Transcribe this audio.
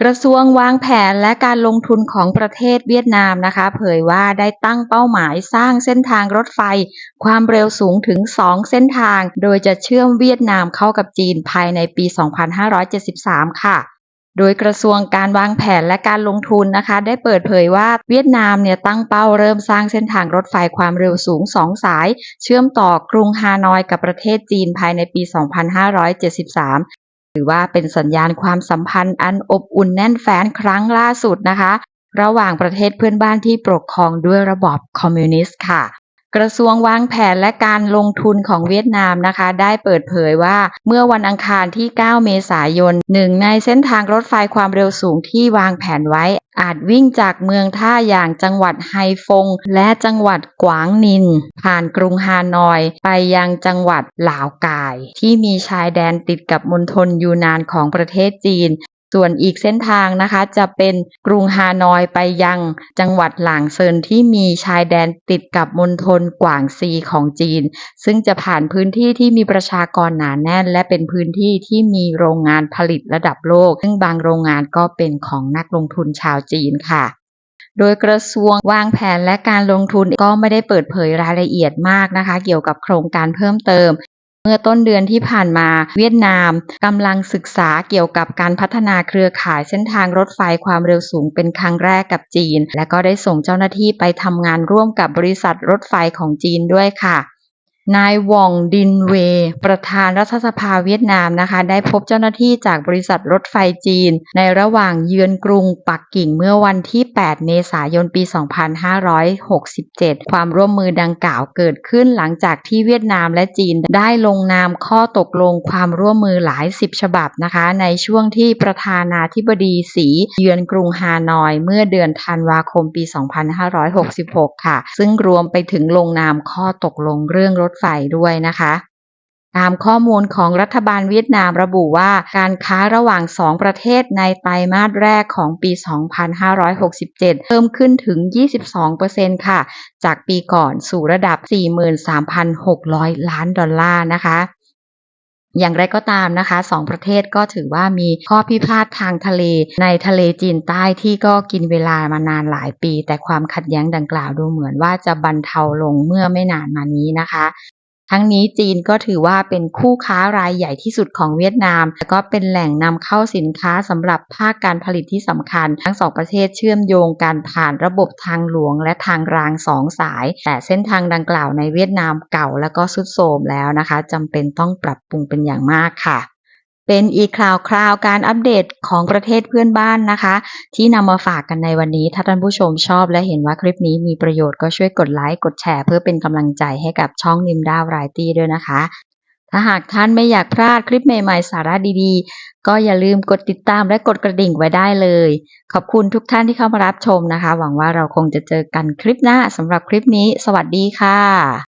กระทรวงวางแผนและการลงทุนของประเทศเวียดนามนะคะ เผยว่าได้ตั้งเป้าหมายสร้างเส้นทางรถไฟ ความเร็วสูงถึง 2 เส้นทาง โดยจะเชื่อมเวียดนามเข้ากับจีนภายในปี 2573 ค่ะโดยกระทรวงการวางแผนและการลงทุนนะคะ ได้เปิดเผยว่าเวียดนามเนี่ยตั้งเป้าเริ่มสร้างเส้นทางรถไฟความเร็วสูง 2 สาย เชื่อมต่อกรุงฮานอยกับประเทศจีนภายในปี 2573 ถือว่าเป็นสัญญาณความสัมพันธ์อันอบอุ่นแน่นแฟ้นครั้งล่าสุดนะคะ ระหว่างประเทศเพื่อนบ้านที่ปกครองด้วยระบอบคอมมิวนิสต์ค่ะ กระทรวงวางแผนและการลงทุนของเวียดนามนะคะ ได้เปิดเผยว่าเมื่อวันอังคารที่ 9 เมษายนหนึ่งในเส้นทางรถไฟความเร็วสูงที่วางแผนไว้ อาจวิ่งจากเมืองท่าอย่างจังหวัดไฮฟง และจังหวัดกวางนิน ผ่านกรุงฮานอย ไปยังจังหวัดหลาวกาย ที่มีชายแดนติดกับมณฑลยูนานของประเทศจีน ส่วนอีกเส้นทางนะคะจะเป็นกรุงฮานอยไปยังจังหวัดหลางเซินที่มีชายแดนติดกับมณฑลกวางซีของจีน ซึ่งจะผ่านพื้นที่ที่มีประชากรหนาแน่น และเป็นพื้นที่ที่มีโรงงานผลิตระดับโลก ซึ่งบางโรงงานก็เป็นของนักลงทุนชาวจีนค่ะโดยกระทรวงวางแผนและการลงทุนก็ไม่ได้เปิดเผยรายละเอียดมากนะคะ เกี่ยวกับโครงการเพิ่มเติม เมื่อต้นเดือนที่ผ่านมาเวียดนามกำลังศึกษาเกี่ยวกับการพัฒนาเครือข่ายเส้นทางรถไฟความเร็วสูงเป็นครั้งแรกกับจีน และก็ได้ส่งเจ้าหน้าที่ไปทำงานร่วมกับบริษัทรถไฟของจีนด้วยค่ะ นายวองดินเว ประธานรัฐสภาเวียดนามนะคะ ได้พบเจ้าหน้าที่จากบริษัทรถไฟจีน ในระหว่างเยือนกรุงปักกิ่งเมื่อวันที่ 8 เมษายนปี 2567 ความร่วมมือดังกล่าวเกิดขึ้นหลังจากที่เวียดนามและจีนได้ลงนามข้อตกลงความร่วมมือหลายสิบฉบับนะคะ ในช่วงที่ประธานาธิบดีสีเยือนกรุงฮานอย เมื่อเดือนธันวาคมปี 2566 ค่ะ ซึ่งรวมไปถึงลงนามข้อตกลงเรื่องรถไฟด้วยนะคะตามข้อมูลของรัฐบาลเวียดนามระบุว่าการค้าระหว่าง 2 ประเทศในไตรมาสแรกของปี 2567 เพิ่มขึ้นถึง 22%ค่ะ จากปีก่อนสู่ระดับ 43,600 ล้านดอลลาร์นะคะ อย่างไรก็ตามนะคะสองประเทศก็ถือว่ามีข้อพิพาททางทะเลในทะเลจีนใต้ที่ก็กินเวลามานานหลายปี แต่ความขัดแย้งดังกล่าวดูเหมือนว่าจะบรรเทาลงเมื่อไม่นานมานี้นะคะ ทั้งนี้จีนก็ถือว่าเป็นคู่ค้ารายใหญ่ที่สุดของเวียดนาม และก็เป็นแหล่งนำเข้าสินค้าสำหรับภาคการผลิตที่สำคัญ ทั้งสองประเทศเชื่อมโยงการผ่านระบบทางหลวงและทางรางสองสาย แต่เส้นทางดังกล่าวในเวียดนามเก่าและก็สุดโทรมแล้วนะคะจำเป็นต้องปรับปรุงเป็นอย่างมากค่ะ เป็นอีกคราวคราวการอัปเดตของประเทศเพื่อนบ้านนะคะ ที่นำมาฝากกันในวันนี้ ถ้าท่านผู้ชมชอบและเห็นว่าคลิปนี้มีประโยชน์ก็ช่วยกดไลค์กดแชร์เพื่อเป็นกำลังใจให้กับช่องนิมดาวไรตี้ด้วยนะคะ ถ้าหากท่านไม่อยากพลาดคลิปใหม่ๆ สาระดีๆ ก็อย่าลืมกดติดตามและกดกระดิ่งไว้ได้เลย ขอบคุณทุกท่านที่เข้ามารับชมนะคะ หวังว่าเราคงจะเจอกันคลิปหน้าสำหรับคลิปนี้ สวัสดีค่ะ